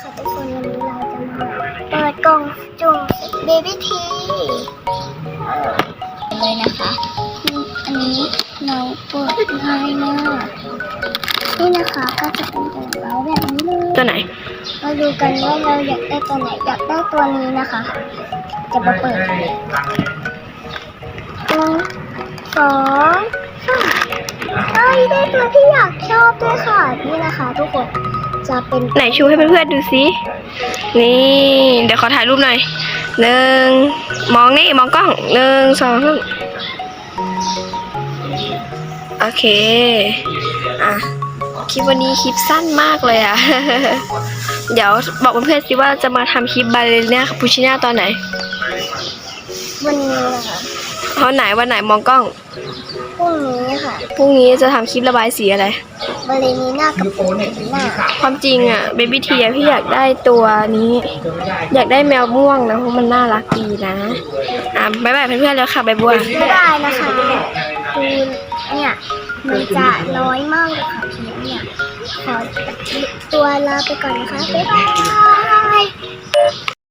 ค่ะทุกคนวันนี้เราจะมาเปิดกล่องจุ่มเบบี้ทีเลยนะคะอืมอันนี้เราเปิดง่ายมากนี่นะคะก็จะเป็นกล่องเราแบบนี้เลยตัวไหนมาดูกันว่าเราอยากได้ตัวไหนอยากได้ตัวนี้นะคะ จะมาเปิดกันเลยหนึ่งสองสามเอ้ยได้ตัวที่อยากชอบด้วยค่ะนี่นะคะ ทุกคน จะเป็นไหนชูให้เพื่อนๆดูสินี่ เดี๋ยวขอถ่ายรูปหน่อยหนึ่งมองนี่มองกล้องหนึ่งสองสามโอเค อะคลิปวันนี้คลิปสั้นมากเลยอะเดี๋ยวบอกเพื่อนๆสิว่าจะมาทำคลิปบาเลเน่าคาปูชิน่าตอนไหน วันนี้นะคะตอนไหนวันไหนมองกล้อง พรุ่งนี้ค่ะพรุ่งนี้จะทำคลิประบายสีอะไรบาเลนีน่ากับปูนีน่าความจริงอะเบบี้ทีอะพี่อยากได้ตัวนี้ อยากได้แมวม่วงนะเพราะมันน่ารักดีนะ อะบายบายเพื่อนๆแล้วค่ะใบบัวไม่ได้นะคะคูเนี่ยมันจะน้อยมากเลยค่ะทีเนี่ย ขอตัวลาไปก่อนนะคะบ๊ายบาย